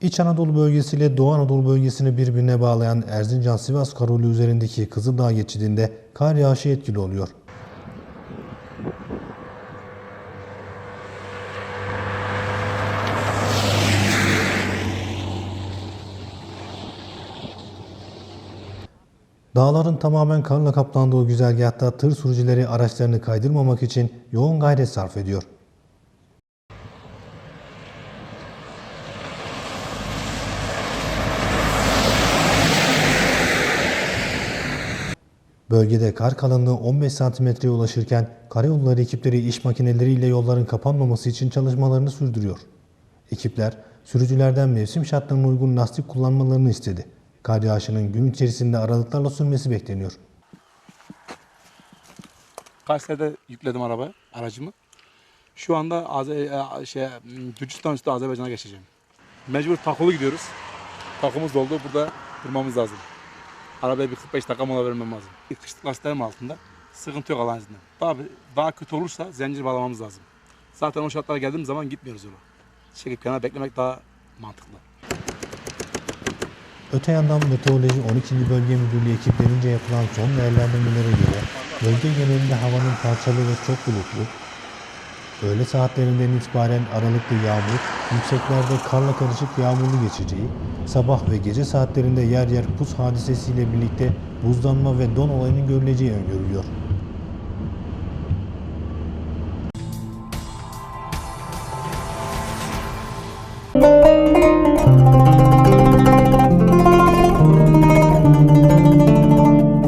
İç Anadolu bölgesi ile Doğu Anadolu bölgesini birbirine bağlayan Erzincan-Sivas karayolu üzerindeki Kızıldağ geçidinde kar yağışı etkili oluyor. Dağların tamamen karla kaplandığı güzergahta tır sürücüleri araçlarını kaydırmamak için yoğun gayret sarf ediyor. Bölgede kar kalınlığı 15 santimetreye ulaşırken karayolları ekipleri iş makineleriyle yolların kapanmaması için çalışmalarını sürdürüyor. Ekipler sürücülerden mevsim şartlarına uygun lastik kullanmalarını istedi. Kar yağışının gün içerisinde aralıklarla sürmesi bekleniyor. Kayseri'de yükledim araba, aracımı. Şu anda Azer, e, şey, Gürcistan üstü Azerbaycan'a geçeceğim. Mecbur takılı gidiyoruz. Takımız doldu. Burada durmamız lazım. Arabaya bir 45 dakika mola vermem lazım. Kışlık lastiklerim altında. Sıkıntı yok Allah'ın izniyle. Daha, daha kötü olursa zincir bağlamamız lazım. Zaten o şartlara geldiğimiz zaman gitmiyoruz yola. Çekip kenara beklemek daha mantıklı. Öte yandan Meteoroloji 12. Bölge Müdürlüğü ekiplerince yapılan son değerlendirmelere göre bölge genelinde havanın parçalı ve çok bulutlu, öğle saatlerinden itibaren aralıklı yağmur, yükseklerde karla karışık yağmurlu geçeceği, sabah ve gece saatlerinde yer yer pus hadisesiyle birlikte buzlanma ve don olayının görüleceği öngörülüyor.